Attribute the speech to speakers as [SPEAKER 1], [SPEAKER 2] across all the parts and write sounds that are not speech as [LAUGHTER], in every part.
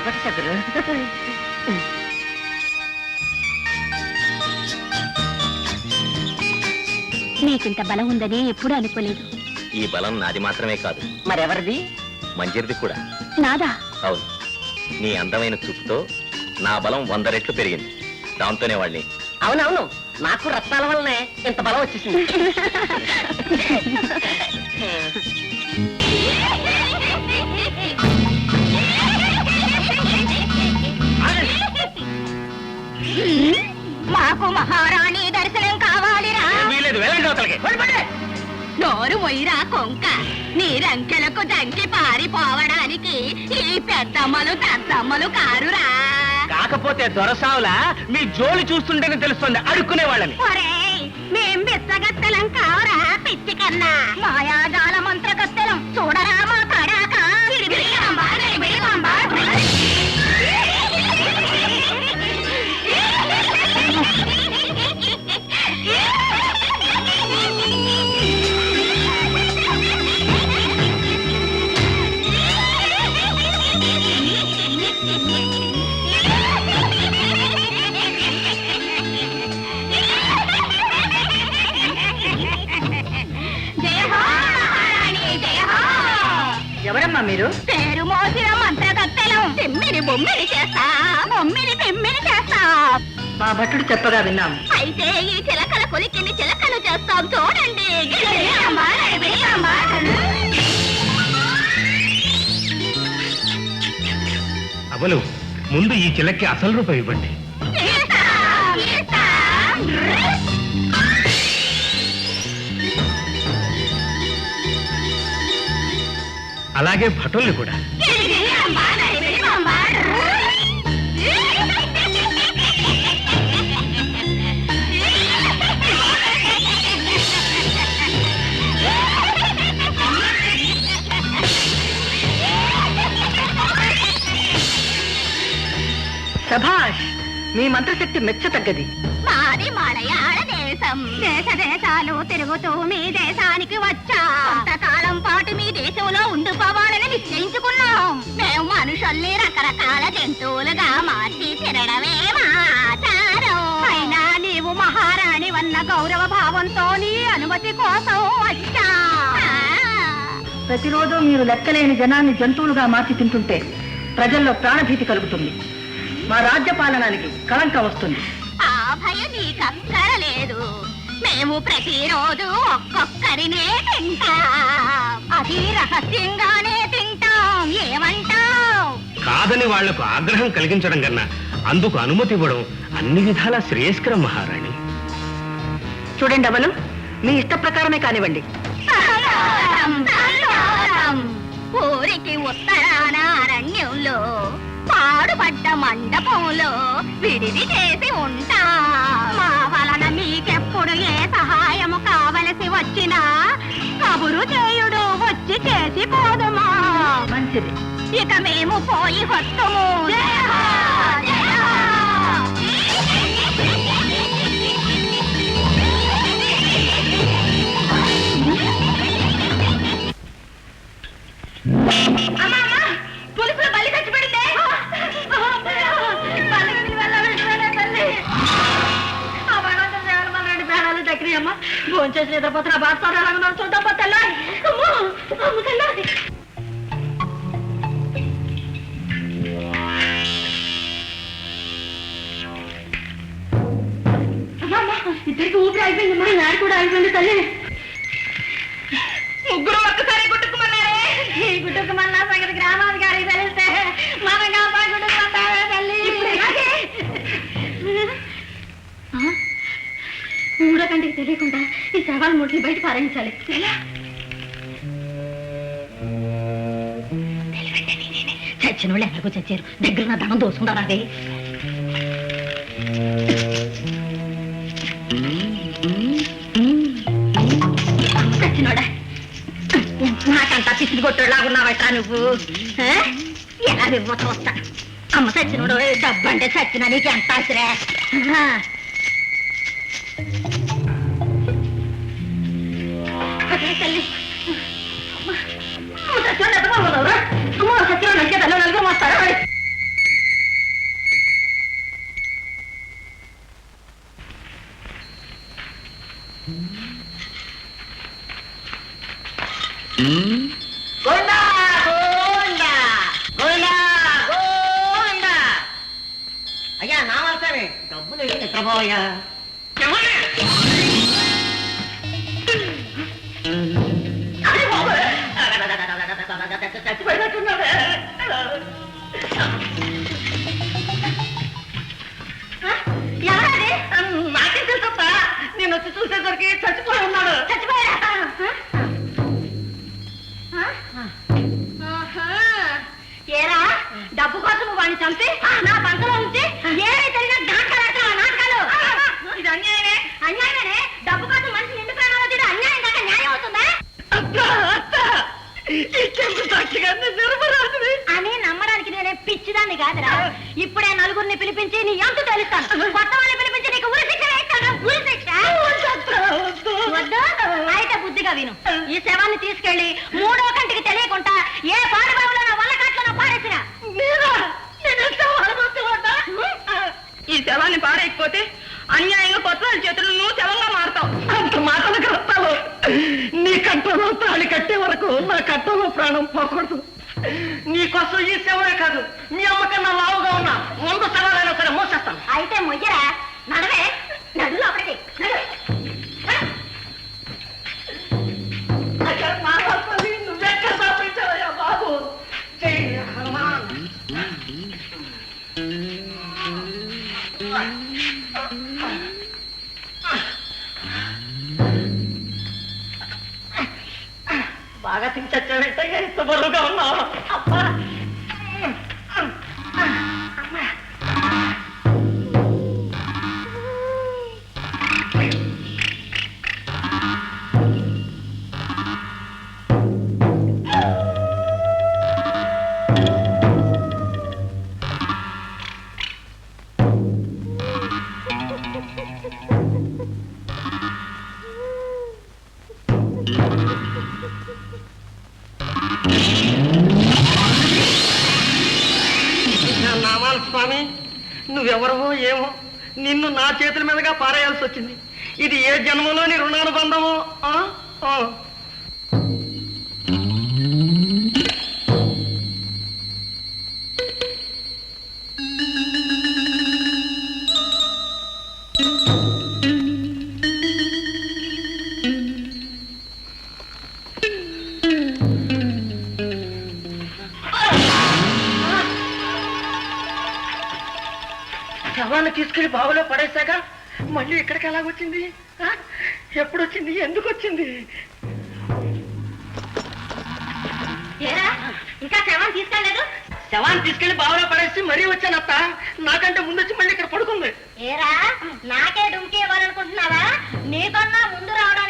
[SPEAKER 1] కూతురు
[SPEAKER 2] నీకింత బలం ఉందని ఎప్పుడూ అనుకోలేదు.
[SPEAKER 3] ఈ బలం నాది మాత్రమే కాదు.
[SPEAKER 1] మరెవరిది?
[SPEAKER 3] మంచిది కూడా.
[SPEAKER 2] నాదా?
[SPEAKER 3] అవును. నీ అందమైన చూపుతో నా బలం వంద రెట్లు పెరిగింది. దాంతోనే వాళ్ళని.
[SPEAKER 1] అవునవును. నాకు రత్నాల వల్లనే ఇంత బలం వచ్చేసింది. [LAUGHS]
[SPEAKER 2] మాకు మహారాణి దర్శనం కావాలిరా
[SPEAKER 3] వీలేదు వెళ్ళండి అవతలకి
[SPEAKER 2] నోరు మొయ్యిరా కొంక. నీ రంకెలకు దంకి పారిపోవడానికి ఈ పెద్దమ్మలు పెద్దమ్మలు కారురా.
[SPEAKER 4] కాకపోతే దొరసావులా మీ జోలి చూస్తుంటేనే తెలుస్తుంది అడుక్కునే వాళ్ళని.
[SPEAKER 2] మేం బిచ్చగత్తెలం కావరా పిచ్చి కన్నా. మాయాజాల మంత్రగత్తెలం చూడరా
[SPEAKER 1] చెప్పగా విన్నాం
[SPEAKER 2] అయితే ఈ చిలకల కొలికిని చిలకలు చేస్తాం చూడండి.
[SPEAKER 4] అవలు ముందు ఈ చిలక్కి అసలు రూపాయి ఇవ్వండి. అలాగే భటుల్ని కూడా
[SPEAKER 1] మంత్రశక్తి మెచ్చతగ్గది.
[SPEAKER 2] మాది మలయాళ దేశం. దేశ దేశాలు తిరుగుతూ మీ దేశానికి వచ్చా. కొంతకాలం పాటు మీ దేశంలో ఉండిపోవాలని నిశ్చయించుకున్నాం. మేము మనుషుల్ని రకరకాల జంతువులుగా మార్చి తినడమే మా ఆచారం అయినా నీవు మహారాణి వన్న గౌరవ భావంతో నీ అనుమతి కోసం వచ్చా.
[SPEAKER 1] ప్రతిరోజు మీరు లెక్కలేని జనాన్ని జంతువులుగా మార్చి తింటుంటే ప్రజల్లో ప్రాణభీతి కలుగుతుంది. మా రాజ్య పాలనానికి కళంకం వస్తుంది.
[SPEAKER 2] ఆ భయం నీకక్కరలేదు మేము ప్రతిరోజు ఒక్కొక్కరినే తింటాం. అది రహస్యంగానే తింటాం. ఏమంటావ్?
[SPEAKER 4] కాదని వాళ్ళకు ఆగ్రహం కలిగించడం కన్నా అందుకు అనుమతి ఇవ్వడం అన్ని విధాలా శ్రేయస్కరం మహారాణి.
[SPEAKER 1] చూడండి అవలు మీ ఇష్ట ప్రకారమే కానివ్వండి.
[SPEAKER 2] సంతోషం, సంతోషం. ఊరికి ఉత్తరాన మండపంలో విడిది చేసి ఉంటా. మా వలన మీకెప్పుడు ఏ సహాయము కావలసి వచ్చినా కబురు చేయుడు వచ్చి చేసి పోదుమా.
[SPEAKER 1] మంచిది.
[SPEAKER 2] ఇక మేము పోయి వస్తుము జయ ఇద్దరికి ఊపిరి అయిపోయిందమ్మా నాడు కూడా అయిపోయింది తల్లి. ముగ్గురు ఒక్కసారి గుట్టుకుమన్నారే. ఈ గుట్టుకుమన్నా సంగతి గ్రామాధికారికి తెలిస్తే మన కాపా తల్లి. మూడో కంటికి తెలియకుండా ఈ శవాలు ముట్టి బయట పారించాలి ఎలా? చచ్చిన వాళ్ళు ఎక్కడికో చచ్చారు. దగ్గర నా ధనం దోసుకుంటారా అదే నాకంతా పిసిరి నువ్వు? ఆ? ఎలా వివ్వ చూస్తా అమ్మ చచ్చినోడు డబ్బు అంటే చచ్చిన నీకు ఎంత ఆశరే
[SPEAKER 5] వస్తానే డబ్బులు నిద్రపోవయ్యా చచ్చిపోయినట్టున్నాడే నాకే తెలుసప్ప నేను వచ్చి చూసేసరికి చచ్చిపోయి ఉన్నాడు
[SPEAKER 6] చచ్చిపోయారా ఏరా డబ్బు కోసం వాడిని చంపి నా బంకలో ఉంచి ఏడే అని నమ్మడానికి నేనే పిచ్చిదాన్ని కాదురా. ఇప్పుడే నలుగురిని పిలిపించి నీ ఎంత తెలుస్తాను. కొత్త వాళ్ళని పిలిపించి నీకు ఉరి శిక్ష వేస్తాను. ఉరి శిక్ష? వద్దు. అయితే బుద్ధిగా విను. ఈ శవాన్ని తీసుకెళ్ళి మూడో కంటికి తెలియకుండా ఏ పాడుబాబులో నా వల్ల కాట్లో పారేసిన
[SPEAKER 5] మీరా? నేను ఎంత బాధపడుతున్నా ఈ శవాన్ని పారేయకపోతే అన్యాయంగా కొత్త వాళ్ళ చేతులు నువ్వు శవంగా మారుతావు. అంత మాటలు కడతావు నీ కంటలో తాళి కట్టే వరకు నా కంటలో ప్రాణం పోకూడదు. నీకోసం ఈ శవమే కాదు మీ అమ్మకన్నా లావుగా ఉన్నా వంద సవాలైనా సరే మోసేస్తాను.
[SPEAKER 6] అయితే మొయ్యరా
[SPEAKER 5] ఎంత బరువుగా ఉన్నావు అబ్బా స్వామి నువ్వెవరవో ఏమో నిన్ను నా చేతుల మీదుగా పారేయాల్సి వచ్చింది. ఇది ఏ జన్మలోని రుణానుబంధమో పడేశాక మళ్ళీ ఇక్కడికి ఎలాగొచ్చింది? ఎప్పుడు వచ్చింది ఎందుకు వచ్చింది
[SPEAKER 6] ఇంకా శవాన్ని తీసుకెళ్ళలేదు?
[SPEAKER 5] శవాన్ని తీసుకెళ్ళి బావిలో పడేసి మరీ వచ్చానత్త నాకంటే ముందు వచ్చి మళ్ళీ ఇక్కడ పడుకుంది.
[SPEAKER 6] ఏరా నాకే డుంకి ఇవ్వాలనుకుంటున్నావా? నీకన్నా ముందు రావడానికి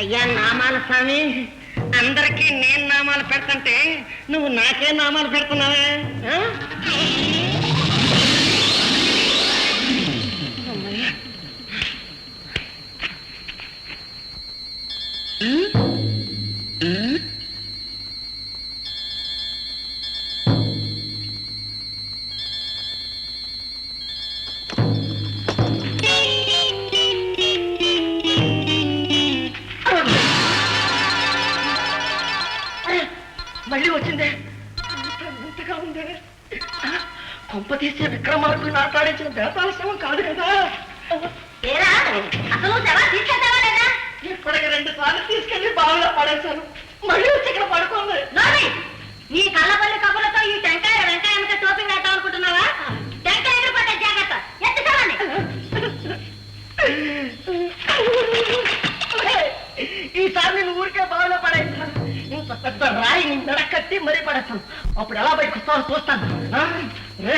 [SPEAKER 5] అయ్యా నామాల స్వామి. అందరికీ నేను నామాలు పెడుతుంటే నువ్వు నాకే నామాలు పెడుతున్నావే? మళ్ళీ వచ్చిందే? వింతగా ఉందే. కొంప తీసే విక్రమార్కుని మాట్లాడించిన దేవతాలస్యం కాదు కదా. ఇప్పటికి రెండు సార్లు తీసుకెళ్ళి బావిలో పడేశాను. మళ్ళీ వచ్చి ఇక్కడ పడుకుంది.
[SPEAKER 6] నోర్మి!
[SPEAKER 7] చేస్తాను. అప్పుడు ఎలా బయటకు వస్తావో చూస్తాను రే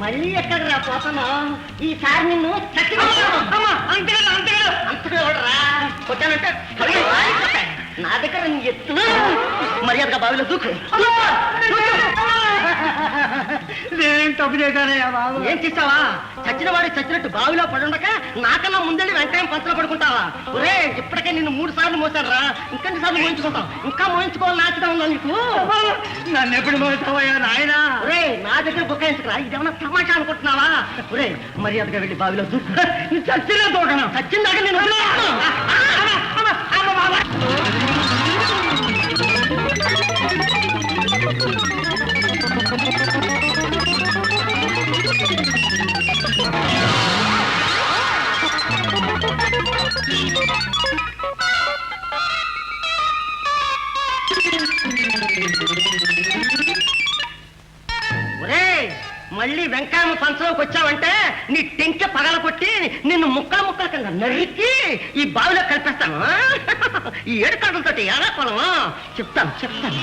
[SPEAKER 7] మళ్ళీ ఎక్కడ రా పోతాను ఈసారి నిన్ను అంతేగా అంతేగా కొట్టానంటే. నా దగ్గర నీ ఎత్తులు మర్యాదగా బావిలో దూకు నేను తప్పు చేశానయ్యా బాబు? ఏం చేస్తావా? చచ్చిన వాడు చచ్చినట్టు బావిలో పడుండక నాకన్నా ముందెళ్ళి వెంటనే పంచలో పడుకుంటావా? ఒరే ఇప్పటికే నిన్ను మూడు సార్లు మోసాను రా ఇంకెన్ని సార్లు మోయించుకుంటాం ఇంకా మోయించుకోవాలని నాచుదా ఉందా నీకు? నన్ను ఎప్పుడు మోస్తావయ్యా నాయన? ఒరే నా దగ్గర బుక్కాయించుకురా ఇదేమన్నా తమాషా అనుకుంటున్నావా? ఒరే మర్యాదగా వెళ్ళి బావిలో నీ చచ్చిన దూకను [LAUGHS] చచ్చిన దాకా నేను మళ్ళీ వెంకాయమ్మ పంచలోకి వచ్చావంటే నీ టెంక పగల కొట్టి నిన్ను ముక్కల ముక్కల కింద నరికి ఈ బావిలో కలిపేస్తాను. ఈ ఏడు కట్టలతోటి ఎలా పొలం చెప్తాను చెప్తాను.